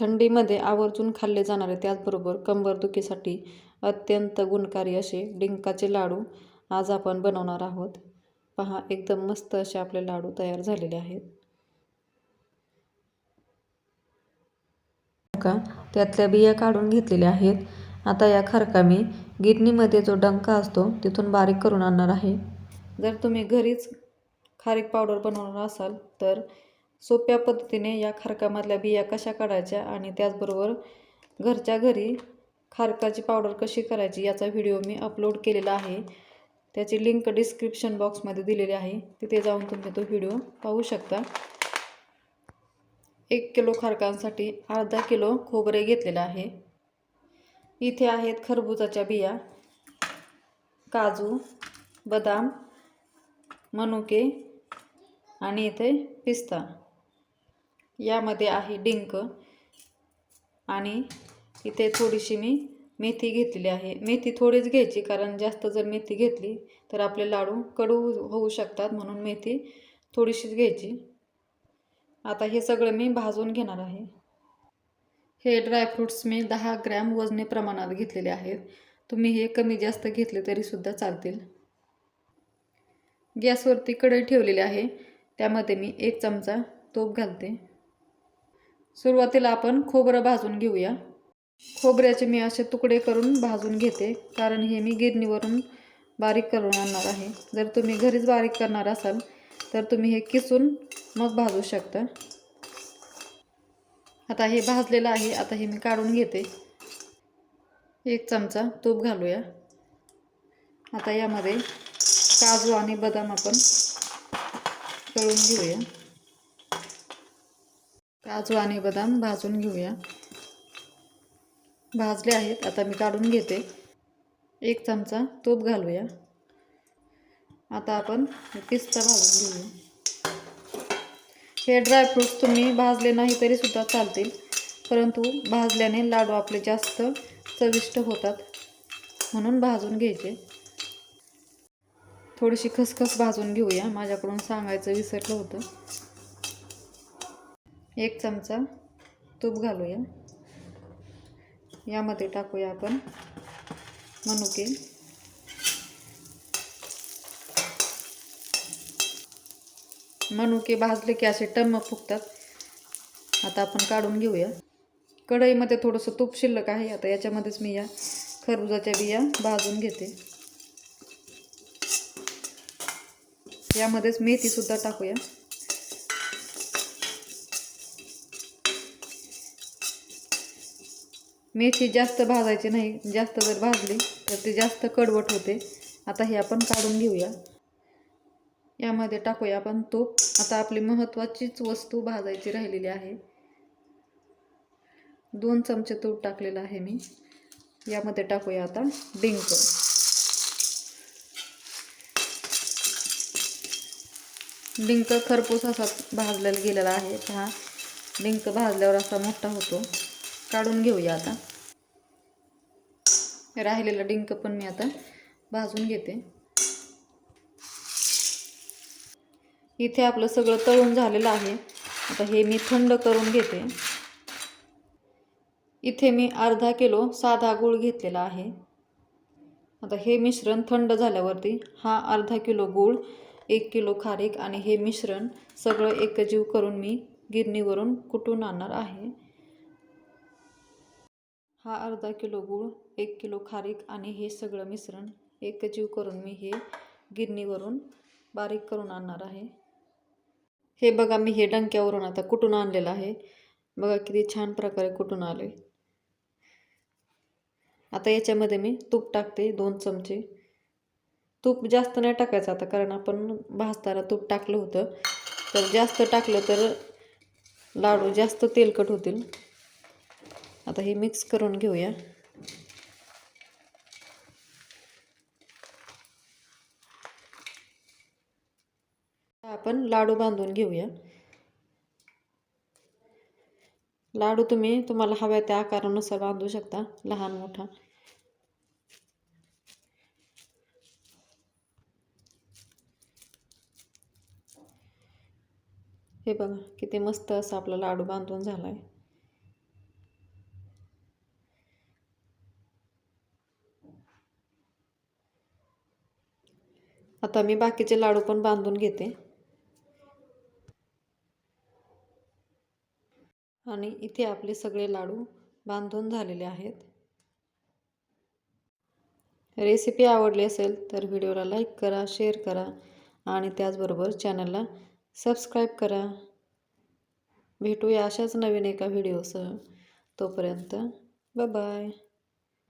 थंडीमध्ये आवर्जून खाल्ले जाणारे त्याचबरोबर कंबरदुखीसाठी अत्यंत गुणकारी असे डिंकाचे लाडू आज आपण बनवणार आहोत. पहा एकदम मस्त असे आपले लाडू तयार झालेले आहेत. का? त्यातल्या बिया काढून घेतलेल्या आहेत. आता या खरका मी गिरणीमध्ये जो डंका असतो तिथून बारीक करून आणणार आहे. जर तुम्ही घरीच खारीक पावडर बनवणार असाल तर सोप्या पद्धतीने या खारकामधल्या बिया कशा काढायच्या आणि त्याचबरोबर घरच्या घरी खारकाची पावडर कशी करायची याचा व्हिडिओ मी अपलोड केलेला आहे. त्याची लिंक डिस्क्रिप्शन बॉक्समध्ये दिलेली आहे. तिथे जाऊन तुम्ही तो व्हिडिओ पाहू शकता. एक किलो खारकांसाठी अर्धा किलो खोबरे घेतलेलं आहे. इथे आहेत खरबुजाच्या बिया काजू बदाम मनुके आणि इथे पिस्ता. यामध्ये आहे डिंक. आणि इथे थोडीशी मी मेथी घेतलेली आहे. मेथी थोडीच घ्यायची कारण जास्त जर मेथी घेतली तर आपले लाडू कडू होऊ शकतात म्हणून मेथी थोडीशीच घ्यायची. आता हे सगळं मी भाजून घेणार आहे. हे ड्रायफ्रूट्स मी दहा ग्रॅम वजने प्रमाणात घेतलेले आहेत. तुम्ही हे कमी जास्त घेतले तरीसुद्धा चालतील. गॅसवरती कढई ठेवलेली आहे. त्यामध्ये मी एक चमचा तूप घालते. सुरुवातीला आपण खोबरं भाजून घेऊया. खोबऱ्याचे मी असे तुकडे करून भाजून घेते कारण हे मी गिरणीवरून बारीक करून आणणार आहे. जर तुम्ही घरीच बारीक करणार असाल तर तुम्ही हे किसून मग भाजू शकता. आता हे भाजलेलं आहे आता हे मी काढून घेते. एक चमचा तूप घालूया. आता यामध्ये काजू आणि बदाम आपण तळून घेऊया. काजू आणि बदाम भाजून घेऊया. भाजले आहेत आता मी काढून घेते. एक चमचा तूप घालूया. आता आपण पिस्ता भाजून घेऊया. हे ड्रायफ्रूट्स तुम्ही भाजले नाही तरीसुद्धा चालतील परंतु भाजल्याने लाडू आपले जास्त चविष्ट होतात म्हणून भाजून घ्यायचे. थोडीशी खसखस भाजून घेऊया माझ्याकडून सांगायचं विसरलं होतं. एक चमचा तूप घालूया. यामध्ये टाकूया आपण मनुके. मनुके भाजले की असे टम्म फुगतात. आता आपण काढून घेऊया. कढईमध्ये थोडंसं तूप शिल्लक आहे. आता याच्यामध्येच मी या खरबुजाच्या बिया भाजून घेते. यामध्येच मेथीसुद्धा टाकूया. मेथी जास्त भाजायची नाही जास्त जर भाजली तर ती जास्त कडवट होते. आता हे आपण काढून घेऊया. यामध्ये टाकूया आपण तूप. आता आपली महत्त्वाचीच वस्तू भाजायची राहिलेली आहे. दोन चमचे तूप टाकलेलं आहे मी. यामध्ये टाकूया आता डिंक. डिंक खरपूस असा भाजलेला गेलेला आहे. हा डिंक भाजल्यावर असा मोठा होतो. काढून घेऊया आता. राहिलेला डिंक पण मी आता भाजून घेते. इथे आपलं सगळं तळून झालेलं आहे. आता हे मी थंड करून घेते. इथे मी अर्धा किलो साधा गूळ घेतलेला आहे. आता हे मिश्रण थंड झाल्यावरती हा अर्धा किलो गूळ एक किलो खारीक आणि हे मिश्रण सगळं एकजीव करून मी गिरणीवरून कुटून आणणार आहे. हा अर्धा किलो गूळ एक किलो खारीक आणि हे सगळं मिश्रण एकजीव करून मी हे गिरणीवरून बारीक करून आणणार आहे. हे बघा मी हे डंक्यावरून आता कुटून आणलेलं आहे. बघा किती छान प्रकारे कुटून आले. आता याच्यामध्ये मी तूप टाकते दोन चमचे. तूप जास्त नाही टाकायचं आता कारण आपण भाजताना तूप टाकलं होतं. तर जास्त टाकलं तर लाडू जास्त तेलकट होतील. आता हे मिक्स करून घेऊया. आपण लाडू बांधून घेऊया. लाडू तुम्ही तुम्हाला हव्या त्या आकारानुसार बांधू शकता लहान मोठा. हे बघा किती मस्त असा आपला लाडू बांधून झाला आहे आता मी बाकीचे लाडू पण बांधून घेते. आणि इथे आपले सगळे लाडू बांधून झालेले आहेत. रेसिपी आवडली असेल तर व्हिडिओला लाईक करा शेअर करा आणि त्याचबरोबर चॅनलला सबस्क्राईब करा. भेटूया अशाच नवीन एका व्हिडिओसह. तोपर्यंत बाय